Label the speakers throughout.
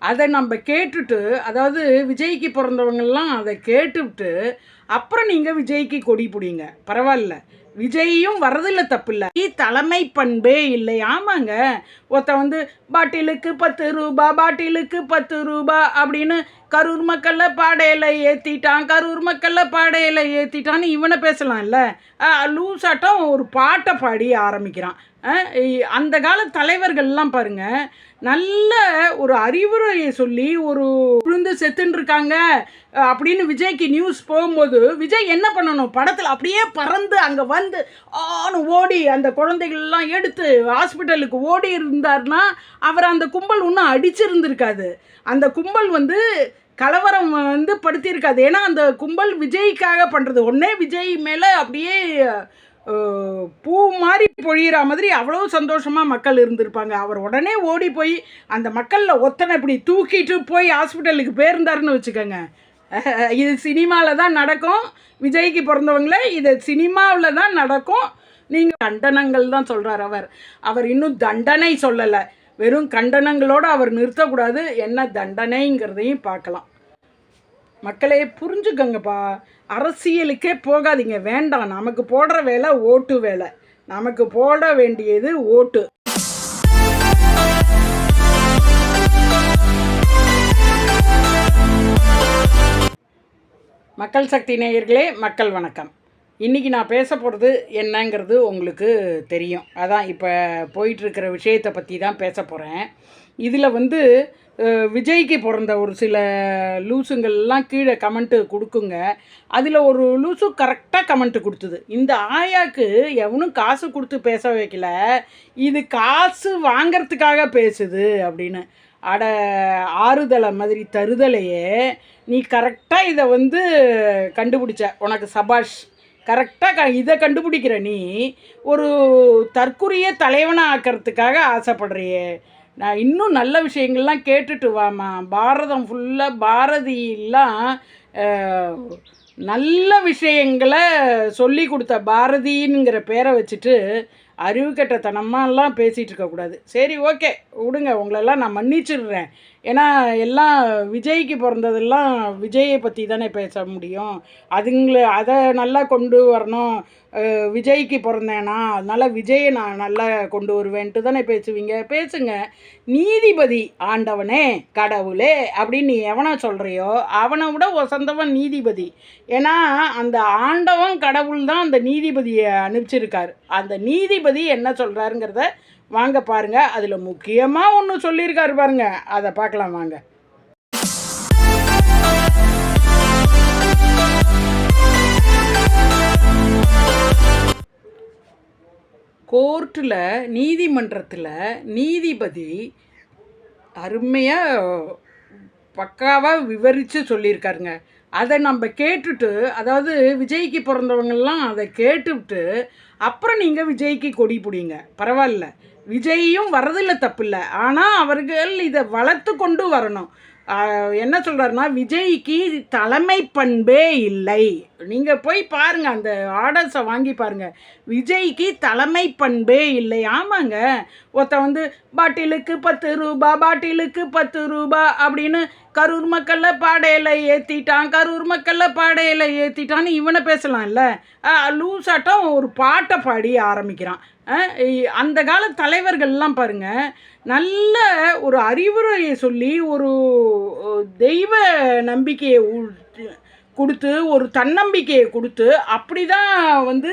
Speaker 1: அதை நம்ம கேட்டுட்டு அதாவது விஜய்க்கு பிறந்தவங்கெல்லாம் அதை கேட்டுவிட்டு அப்புறம் நீங்கள் விஜய்க்கு கொடி பிடிங்க. பரவாயில்ல. விஜயும் வரதில்ல தப்பில்லை. தலைமை பண்பே இல்லை. ஆமாங்க. ஒருத்த வந்து பாட்டிலுக்கு பத்து ரூபா பாட்டிலுக்கு பத்து ரூபா அப்படின்னு கரூர் மக்கள்ல பாடையில ஏற்றிட்டான் கரூர் மக்கள்ல பாடையில ஏற்றிட்டான்னு இவனை பேசலாம்ல. லூசாட்டம் ஒரு பாட்டை பாடி ஆரம்பிக்கிறான். அந்த கால தலைவர்கள்லாம் பாருங்க நல்ல ஒரு அறிவுரையை சொல்லி ஒரு விழுந்து செத்துன்னு இருக்காங்க அப்படின்னு விஜய்க்கு நியூஸ் போகும்போது விஜய் என்ன பண்ணணும்? படத்தில் அப்படியே பறந்து அங்கே வந்து ஆணும் ஓடி அந்த குழந்தைகள்லாம் எடுத்து ஹாஸ்பிட்டலுக்கு ஓடி இருந்தார்னா அவர் அந்த கும்பல் இன்னும் அடிச்சிருந்திருக்காது. அந்த கும்பல் வந்து கலவரம் வந்து படுத்தியிருக்காது. ஏன்னா அந்த கும்பல் விஜய்க்காக பண்ணுறது ஒன்றே விஜய் மேலே அப்படியே பூ மாதிரி பொழியிற மாதிரி அவ்வளோ சந்தோஷமாக மக்கள் இருந்திருப்பாங்க. அவர் உடனே ஓடி போய் அந்த மக்களில் ஒத்தனை இப்படி தூக்கிட்டு போய் ஹாஸ்பிட்டலுக்கு போயிருந்தாருன்னு வச்சுக்கோங்க. இது சினிமாவில் தான் நடக்கும். விஜய்க்கு பிறந்தவங்களே இது சினிமாவில் தான் நடக்கும். நீங்கள் கண்டனங்கள் தான் சொல்கிறார் அவர். அவர் இன்னும் தண்டனை சொல்லலை. வெறும் கண்டனங்களோடு அவர் நிறுத்தக்கூடாது. என்ன தண்டனைங்கிறதையும் பார்க்கலாம். மக்களே புரிஞ்சுக்கங்கப்பா. அரசியலுக்கே போகாதீங்க. வேண்டாம். நமக்கு போடுற வேலை ஓட்டு வேலை. நமக்கு போட வேண்டியது ஓட்டு. மக்கள் சக்தி நேயர்களே மக்கள் வணக்கம். இன்றைக்கி நான் பேச போகிறது என்னங்கிறது உங்களுக்கு தெரியும். அதான் இப்போ போயிட்டுருக்கிற விஷயத்தை பற்றி தான் பேச போகிறேன் இதில் வந்து விஜய்க்கு பிறந்த ஒரு சில லூசுங்கள்லாம் கீழே கமெண்ட்டு கொடுக்குங்க. அதில் ஒரு லூசு கரெக்டாக கமெண்ட்டு கொடுத்தது. இந்த ஆயாக்கு எவனும் காசு கொடுத்து பேச வைக்கல. இது காசு வாங்கிறதுக்காக பேசுது அப்படின்னு. அட ஆறுதலை மாதிரி தருதலையே நீ கரெக்டாக இதை வந்து கண்டுபிடிச்ச. உனக்கு சபாஷ் கரெக்டாக க இதை கண்டுபிடிக்கிற நீ ஒரு தற்குறிய தலைவனை ஆக்கிறதுக்காக ஆசைப்படுறியே. நான் இன்னும் நல்ல விஷயங்கள்லாம் கேட்டுட்டு வாமா பாரதம் ஃபுல்லாக பாரதியெல்லாம் நல்ல விஷயங்களை சொல்லி கொடுத்த பாரதிங்கிற பேரை வச்சுட்டு அறிவு கட்டத்தனமாலாம் பேசிகிட்டு இருக்கக்கூடாது. சரி ஓகே. விடுங்க. உங்களெல்லாம் நான் மன்னிச்சிடுறேன். ஏன்னா எல்லாம் விஜய்க்கு பிறந்ததெல்லாம் விஜயை பற்றி தானே பேச முடியும். அதுங்களை அதை நல்லா கொண்டு வரணும். விஜய்க்கு பிறந்தேனா அதனால் விஜயை நான் நல்லா கொண்டு வருவேன்ட்டு தானே பேசுவீங்க. பேசுங்க. நீதிபதி ஆண்டவனே கடவுளே அப்படின்னு நீ எவனை சொல்கிறியோ அவனை விட வசந்தவன் நீதிபதி. ஏன்னா அந்த ஆண்டவன் கடவுள் தான் அந்த நீதிபதியை அனுப்பிச்சிருக்காரு. அந்த நீதிபதி என்ன சொல்கிறாருங்கிறத வாங்க பாருங்க. அதில் முக்கியமாக ஒன்று சொல்லியிருக்காரு பாருங்க. அதை பார்க்கலாம் வாங்க. கோர்ட்டில் நீதிமன்றத்தில் நீதிபதி அருமையாக பக்காவாக விவரித்து சொல்லியிருக்காருங்க. அதை நம்ம கேட்டுட்டு அதாவது விஜய்க்கு பிறந்தவங்கெல்லாம் அதை கேட்டுவிட்டு அப்புறம் நீங்கள் விஜய்க்கு கொடி பிடிங்க. பரவாயில்ல. விஜயும் வரதில்ல தப்பில்லை. ஆனால் அவர்கள் இதை வளர்த்து கொண்டு வரணும். என்ன சொல்கிறாருன்னா விஜய்க்கு தலைமை பண்பே இல்லை. நீங்கள் போய் பாருங்கள் அந்த ஆர்டர்ஸை வாங்கி பாருங்கள் விஜய்க்கு தலைமை பண்பே இல்லை. ஆமாங்க. ஒருத்த வந்து பாட்டிலுக்கு பத்து ரூபா பாட்டிலுக்கு பத்து ரூபா அப்படின்னு கரூர் மக்களில் பாடையில் ஏற்றிட்டான் கரூர் மக்களில் பாடையில் ஏற்றிட்டான்னு இவனை பேசலாம்ல. லூசாட்டம் ஒரு பாட்டை பாடி ஆரம்பிக்கிறான். அந்த கால தலைவர்கள்லாம் பாருங்கள் நல்ல ஒரு அறிவுரையை சொல்லி ஒரு தெய்வ நம்பிக்கையை கொடுத்து ஒரு தன்னம்பிக்கையை கொடுத்து அப்படி தான் வந்து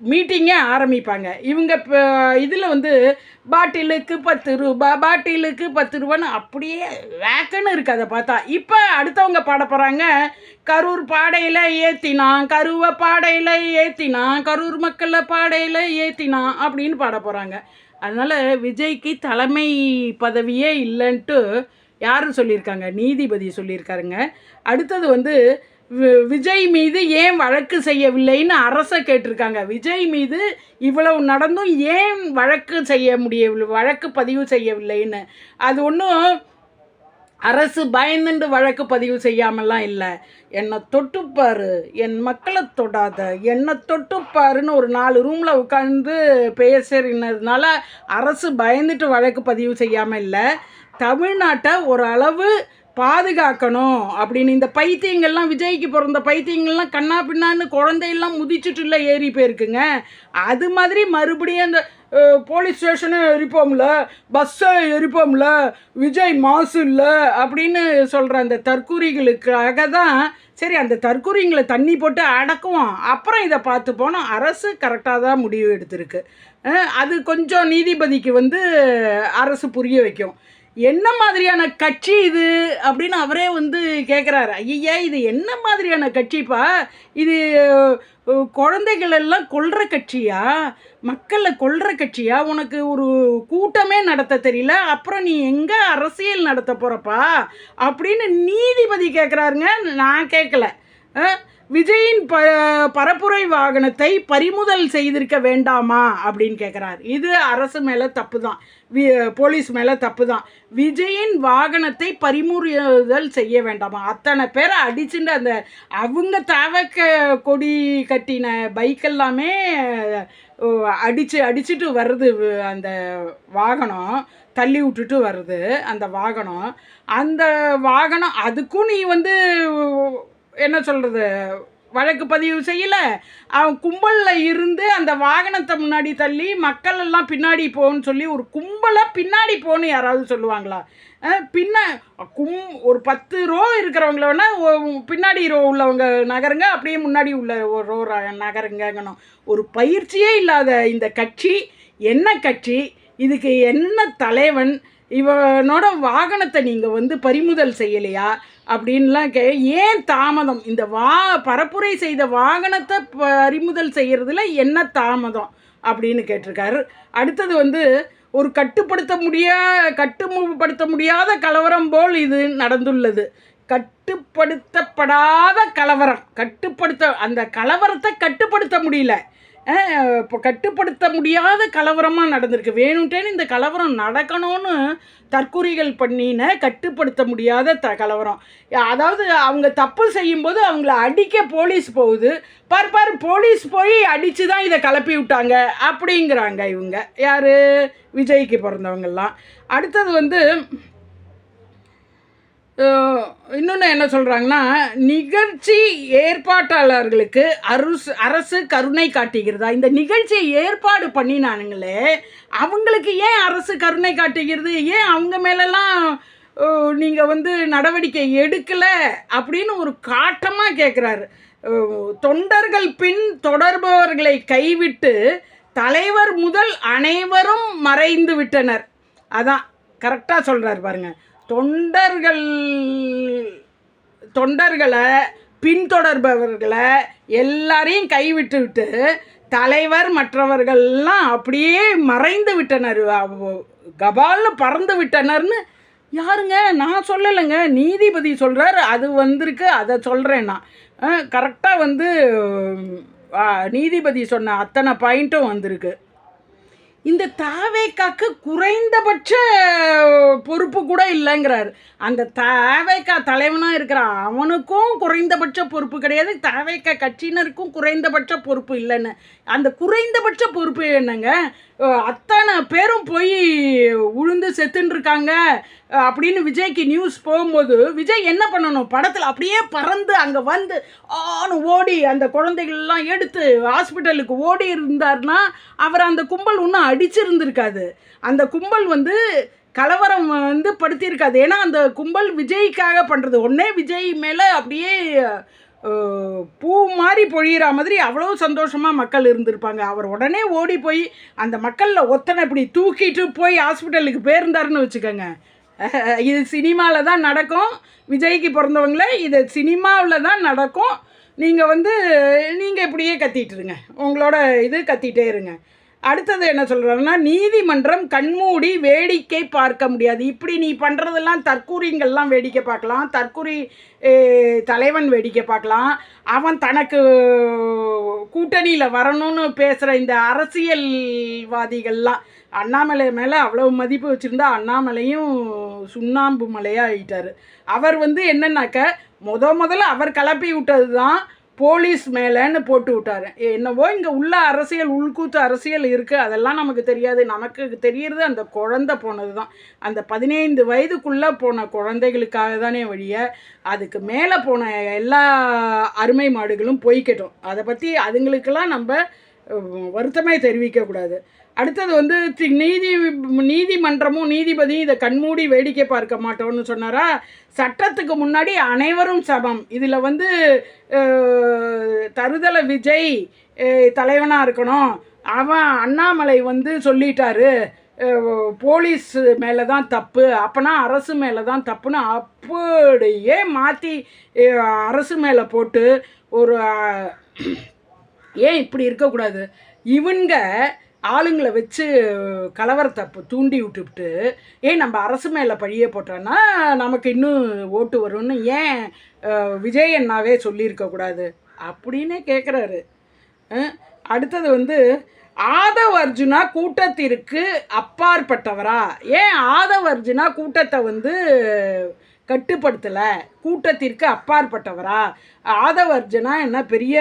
Speaker 1: மீட்டிங்கே ஆரம்பிப்பாங்க. இவங்க இப்போ இதில் வந்து பாட்டிலுக்கு பத்து ரூபா பாட்டிலுக்கு பத்து ரூபான்னு அப்படியே வேக்கன்னு இருக்கு அதை பார்த்தா. இப்போ அடுத்தவங்க பாட போகிறாங்க கரூர் பாடையில் ஏற்றினான் கருவை பாடையில் ஏற்றினான் கரூர் மக்களில் பாடையில் ஏற்றினான் அப்படின்னு பாட போகிறாங்க அதனால் விஜய்க்கு தலைமை பதவியே இல்லைன்ட்டு யார் சொல்லியிருக்காங்க? நீதிபதி சொல்லியிருக்காருங்க. அடுத்தது வந்து வி- விஜய் மீது ஏன் வழக்கு செய்யவில்லைன்னு அரசை கேட்டிருக்காங்க. விஜய் மீது இவ்வளவு நடந்தும் ஏன் வழக்கு செய்ய முடியவில்லை வழக்கு பதிவு செய்யவில்லைன்னு. அது ஒன்றும் அரசு பயந்துண்டு வழக்கு பதிவு செய்யாமலாம் இல்லை. என்னை தொட்டுப்பாரு. என் மக்களை தொடாத. என்னை தொட்டுப்பாருன்னு ஒரு நாலு ரூமில் உட்காந்து பேசுறதுனால அரசு பயந்துட்டு வழக்கு பதிவு செய்யாமல் இல்லை. தமிழ்நாட்டை ஓரளவு பாதுகாக்கணும் அப்படின்னு இந்த பைத்தியங்கள்லாம் விஜய்க்கு பிறந்த பைத்தியங்கள்லாம் கண்ணா பின்னான்னு குழந்தையெல்லாம் முதிச்சுட்டுல ஏறி போயிருக்குங்க. அது மாதிரி மறுபடியும் அந்த போலீஸ் ஸ்டேஷனும் எரிப்போம்ல பஸ்ஸை எரிப்போம்ல விஜய் மாசு இல்லை அப்படின்னு சொல்கிற அந்த தற்கூரிகளுக்காக தான் சரி அந்த தற்கூரிங்களை தண்ணி போட்டு அடக்குவோம். அப்புறம் இதை பார்த்து போனோம் அரசு கரெக்டாக தான் முடிவு எடுத்திருக்கு. அது கொஞ்சம் நீதிபதிக்கு வந்து அரசு புரிய வைக்கும். என்ன மாதிரியான கட்சி இது அப்படின்னு அவரே வந்து கேட்குறாரு ஐயா இது என்ன மாதிரியான கட்சிப்பா இது குழந்தைகளெல்லாம் குழந்தைகள் எல்லாம் கட்சியா? மக்களை கொள்கிற கட்சியா? உனக்கு ஒரு கூட்டமே நடத்த தெரியல. அப்புறம் நீ எங்கே அரசியல் நடத்த போகிறப்பா அப்படின்னு நீதிபதி கேட்குறாருங்க நான் கேட்கல விஜயின் ப பரப்புரை வாகனத்தை பறிமுதல் செய்திருக்க வேண்டாமா? அப்படின்னு கேட்குறார் இது அரசு மேலே தப்பு தான் வி போலீஸ் மேலே தப்பு தான் விஜயின் வாகனத்தை பறிமுறுதல் செய்ய வேண்டாமா? அத்தனை பேரை அடிச்சுட்டு அந்த அவங்க தவக்க கொடி கட்டின பைக் எல்லாமே அடித்து அடிச்சுட்டு வருது அந்த வாகனம் தள்ளி விட்டுட்டு வருது அந்த வாகனம். அந்த வாகனம் அதுக்கும் நீ வந்து என்ன சொல்கிறது வழக்கு பதிவு செய்யலை. அவன் கும்பலில் இருந்து அந்த வாகனத்தை முன்னாடி தள்ளி மக்கள் எல்லாம் பின்னாடி போகணும்னு சொல்லி ஒரு கும்பலை பின்னாடி போகணும் யாராவது சொல்லுவாங்களா? பின்ன கும் ஒரு பத்து ரோ இருக்கிறவங்கள வேணா பின்னாடி ரோ உள்ளவங்க நகருங்க அப்படியே முன்னாடி உள்ள ஒரு ரோ ர- நகருங்கங்கணும். ஒரு பயிற்சியே இல்லாத இந்த கட்சி என்ன கட்சி இதுக்கு என்ன தலைவன் இவனோட வாகனத்தை நீங்கள் வந்து பறிமுதல் செய்யலையா அப்படின்லாம் கே ஏன் தாமதம்? இந்த வா பரப்புரை செய்த வாகனத்தை பறிமுதல் செய்கிறதுல என்ன தாமதம்? அப்படின்னு கேட்டிருக்காரு. அடுத்தது வந்து ஒரு கட்டுப்படுத்த முடியா கட்டுப்படுத்த முடியாத கலவரம் போல் இது நடந்துள்ளது. கட்டுப்படுத்தப்படாத கலவரம். கட்டுப்படுத்த அந்த கலவரத்தை கட்டுப்படுத்த முடியல. இப்போ கட்டுப்படுத்த முடியாத கலவரமாக நடந்திருக்கு. வேணும்ட்டேன்னு இந்த கலவரம் நடக்கணும்னு தற்கொலைகள் பண்ணின கட்டுப்படுத்த முடியாத த கலவரம். அதாவது அவங்க தப்பு செய்யும்போது அவங்கள அடிக்க போலீஸ் போகுது. பார் பார் போலீஸ் போய் அடித்து தான் இதை கிளப்பி விட்டாங்க அப்படிங்கிறாங்க இவங்க. யார்? விஜய்க்கு பிறந்தவங்கெல்லாம் அடுத்தது வந்து இன்னொன்று என்ன சொல்கிறாங்கன்னா நிகழ்ச்சி ஏற்பாட்டாளர்களுக்கு அரசு அரசு கருணை காட்டுகிறதா? இந்த நிகழ்ச்சியை ஏற்பாடு பண்ணினானுங்களே அவங்களுக்கு ஏன் அரசு கருணை காட்டுகிறது? ஏன் அவங்க மேலெல்லாம் நீங்கள் வந்து நடவடிக்கை எடுக்கலை? அப்படின்னு ஒரு காட்டமாக கேட்குறாரு தொண்டர்கள் பின் தொடர்பவர்களை கைவிட்டு தலைவர் முதல் அனைவரும் மறைந்து விட்டனர். அதான் கரெக்டாக சொல்கிறார் பாருங்கள் தொண்டர்கள் தொண்டர்களை பின்தொடர்பவர்களை எல்லாரையும் கைவிட்டு விட்டு தலைவர் மற்றவர்கள்லாம் அப்படியே மறைந்து விட்டனர். கபால்னு பறந்து விட்டனர்னு யாருங்க? நான் சொல்லலைங்க. நீதிபதி சொல்கிறார் அது வந்திருக்கு. அதை சொல்கிறேன் நான். கரெக்டாக வந்து நீதிபதி சொன்ன அத்தனை பாயிண்ட்டும் வந்திருக்கு. இந்த தாவேக்காக்கு குறைந்தபட்ச பொறுப்பு கூட இல்லைங்கிறார். அந்த தாவேக்கா தலைவனாக இருக்கிறான் அவனுக்கும் குறைந்தபட்ச பொறுப்பு கிடையாது தாவேக்கா கட்சியினருக்கும் குறைந்தபட்ச பொறுப்பு இல்லைன்னு. அந்த குறைந்தபட்ச பொறுப்பு என்னங்க? அத்தனை பேரும் போய் உழுந்து செத்துன்னு இருக்காங்க. அப்படின்னு விஜய்க்கு நியூஸ் போகும்போது விஜய் என்ன பண்ணணும்? படத்தில் அப்படியே பறந்து அங்கே வந்து ஆணும் ஓடி அந்த குழந்தைகள்லாம் எடுத்து ஹாஸ்பிட்டலுக்கு ஓடி இருந்தார்னா அவர் அந்த கும்பல் இன்னும் அடிச்சிருந்திருக்காது. அந்த கும்பல் வந்து கலவரம் வந்து படுத்தியிருக்காது. ஏன்னா அந்த கும்பல் விஜய்க்காக பண்ணுறது ஒன்றே விஜய் மேலே அப்படியே பூ மாதிரி பொழியிற மாதிரி அவ்வளோ சந்தோஷமாக மக்கள் இருந்திருப்பாங்க. அவர் உடனே ஓடி போய் அந்த மக்களில் ஒத்தனை இப்படி தூக்கிட்டு போய் ஹாஸ்பிட்டலுக்கு போயிருந்தாருன்னு வச்சுக்கோங்க. இது சினிமாவில் தான் நடக்கும். விஜய்க்கு பிறந்தவங்கள இது சினிமாவில் தான் நடக்கும். நீங்கள் வந்து நீங்கள் இப்படியே கத்திட்டுருங்க உங்களோட இது கத்திகிட்டே இருங்க. அடுத்தது என்ன சொல்கிறாருன்னா நீதிமன்றம் கண்மூடி வேடிக்கை பார்க்க முடியாது. இப்படி நீ பண்ணுறதெல்லாம் தற்கூரிங்கள்லாம் வேடிக்கை பார்க்கலாம். தற்கூரி தலைவன் வேடிக்கை பார்க்கலாம். அவன் தனக்கு கூட்டணியில் வரணும்னு பேசுகிற இந்த அரசியல்வாதிகள்லாம் அண்ணாமலை மேலே அவ்வளோ மதிப்பு வச்சுருந்தா அண்ணாமலையும் சுண்ணாம்பு மலையாக ஆயிட்டார் அவர் வந்து என்னன்னாக்க முத முதல்ல அவர் கிளப்பி விட்டது தான் போலீஸ் மேலேன்னு போட்டு விட்டாரு. என்னவோ இங்கே உள்ள அரசியல் உள்கூத்து அரசியல் இருக்குது அதெல்லாம் நமக்கு தெரியாது. நமக்கு தெரியறது அந்த குழந்தை போனது தான் அந்த பதினைந்து வயதுக்குள்ளே போன குழந்தைகளுக்காக தானே வழிய அதுக்கு மேலே போன எல்லா அருமை மாடுகளும் போய்க்கட்டும். அதை பற்றி அதுங்களுக்கெல்லாம் நம்ம வருத்தமே தெரிவிக்கக்கூடாது அடுத்தது வந்து தி- நீதி நீதிமன்றமும் நீதிபதியும் இதை கண்மூடி வேடிக்கை பார்க்க மாட்டோம்னு சொன்னாரா? சட்டத்துக்கு முன்னாடி அனைவரும் சமம். இதில் வந்து தருதலை விஜய் தலைவனாக இருக்கணும். அவன் அண்ணாமலை வந்து சொல்லிட்டாரு. போலீஸ் மேலே தான் தப்பு. அப்போனா அரசு மேலே தான் தப்புன்னு அப்படியே மாற்றி அரசு மேலே போட்டு ஒரு ஏன் இப்படி இருக்கக்கூடாது? இவங்க ஆளுங்களை வச்சு கலவரத்தை தூண்டி விட்டுவிட்டு ஏன் நம்ம அரசு மேலே பழிய போட்டோன்னா நமக்கு இன்னும் ஓட்டு வரும்னு ஏன் விஜய் அண்ணாவே சொல்லியிருக்கக்கூடாது அப்படின்னே கேட்குறாரு அடுத்தது வந்து ஆதவ் அர்ஜுனா கூட்டத்திற்கு அப்பாற்பட்டவரா? ஏன் ஆதவ் அர்ஜுனா கூட்டத்தை வந்து கட்டுப்படுத்தலை கூட்டத்திற்கு அப்பாற்பட்டவரா? ஆதவர்ஜனா என்ன பெரிய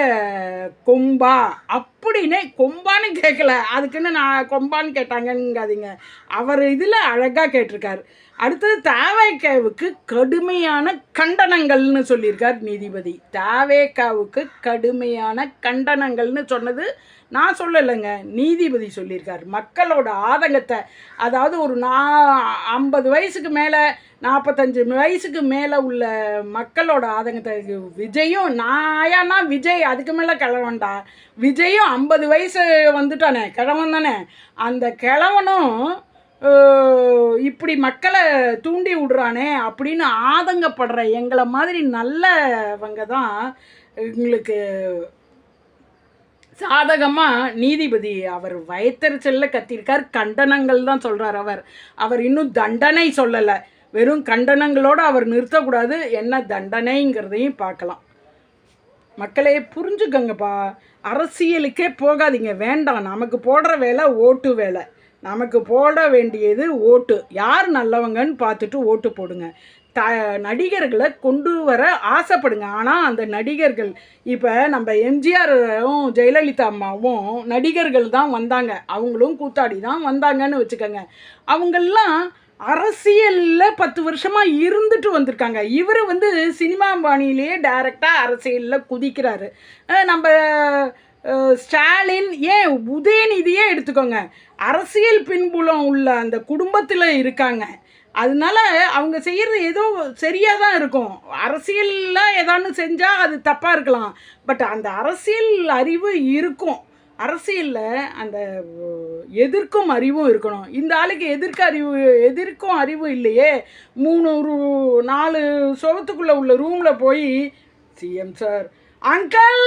Speaker 1: கொம்பா? அப்படின்னே கொம்பான்னு கேட்கல அதுக்குன்னு நான் கொம்பான்னு கேட்டாங்கங்காதீங்க. அவர் இதில் அழகாக கேட்டிருக்காரு. அடுத்தது தாவேக்காவுக்கு கடுமையான கண்டனங்கள்னு சொல்லியிருக்கார் நீதிபதி. தாவேக்காவுக்கு கடுமையான கண்டனங்கள்னு சொன்னது நான் சொல்லலைங்க நீதிபதி சொல்லியிருக்கார். மக்களோட ஆதங்கத்தை அதாவது ஒரு நா ஐம்பது வயசுக்கு மேலே நாற்பத்தஞ்சு வயசுக்கு மேலே உள்ள மக்களோட ஆதங்கத்தை விஜயும் விஜயும் நாயானா விஜய் அதுக்கு மேலே கிழவன்டா. விஜயும் ஐம்பது வயசு வந்துட்டானே கிழவன் தானே. அந்த கிழவனும் இப்படி மக்களை தூண்டி விடுறானே அப்படின்னு ஆதங்கப்படுற எங்களை மாதிரி நல்லவங்க தான் எங்களுக்கு சாதகமாக நீதிபதி அவர் வயத்தறிச்சல்ல கத்திருக்கார் கண்டனங்கள் தான் சொல்கிறார் அவர். அவர் இன்னும் தண்டனை சொல்லலை. வெறும் கண்டனங்களோடு அவர் நிறுத்தக்கூடாது. என்ன தண்டனைங்கிறதையும் பார்க்கலாம். மக்களே புரிஞ்சுக்கங்கப்பா. அரசியலுக்கே போகாதீங்க. வேண்டாம். நமக்கு போடுற வேலை ஓட்டு வேலை. நமக்கு போட வேண்டியது ஓட்டு. யார் நல்லவங்கன்னு பார்த்துட்டு ஓட்டு போடுங்க. த நடிகர்களை கொண்டு வர ஆசைப்படுங்க. ஆனால் அந்த நடிகர்கள் இப்போ நம்ம எம்ஜிஆரும் ஜெயலலிதா அம்மாவும் நடிகர்கள் தான் வந்தாங்க. அவங்களும் கூத்தாடி தான் வந்தாங்கன்னு வச்சுக்கோங்க. அவங்கெல்லாம் அரசியலில் பத்து வருஷமாக இருந்துட்டு வந்திருக்காங்க. இவர் வந்து சினிமா பாணியிலேயே டைரெக்டாக அரசியலில் குதிக்கிறாரு. நம்ம ஸ்டாலின் ஏன் உதயநிதியே எடுத்துக்கோங்க. அரசியல் பின்புலம் உள்ள அந்த குடும்பத்தில் இருக்காங்க. அதனால அவங்க செய்கிறது ஏதோ சரியாக தான் இருக்கும். அரசியலில் ஏதான்னு செஞ்சால் அது தப்பாக இருக்கலாம். பட் அந்த அரசியல் அறிவு இருக்கும். அரசியலில் அந்த எதிர்க்கும் அறிவும் இருக்கணும். இந்த ஆளுக்கு எதிர்க்க அறிவு எதிர்க்கும் அறிவு இல்லையே. மூணு ரூ நாலு சுவத்துக்குள்ளே உள்ள ரூமில் போய் சிஎம் சார் அங்கிள்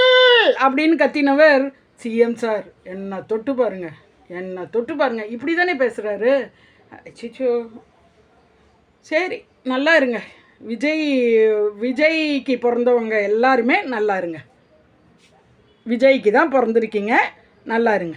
Speaker 1: அப்படின்னு கத்தினவர் சிஎம் சார் என்ன தொட்டு பாருங்கள் என்ன தொட்டு பாருங்க இப்படி தானே பேசுகிறாரு சிச்சோ சரி நல்லா இருங்க. விஜய் விஜய்க்கு பிறந்தவங்க எல்லாருமே நல்லா இருங்க. விஜய்க்கு தான் பிறந்திருக்கீங்க நல்லா இருங்க.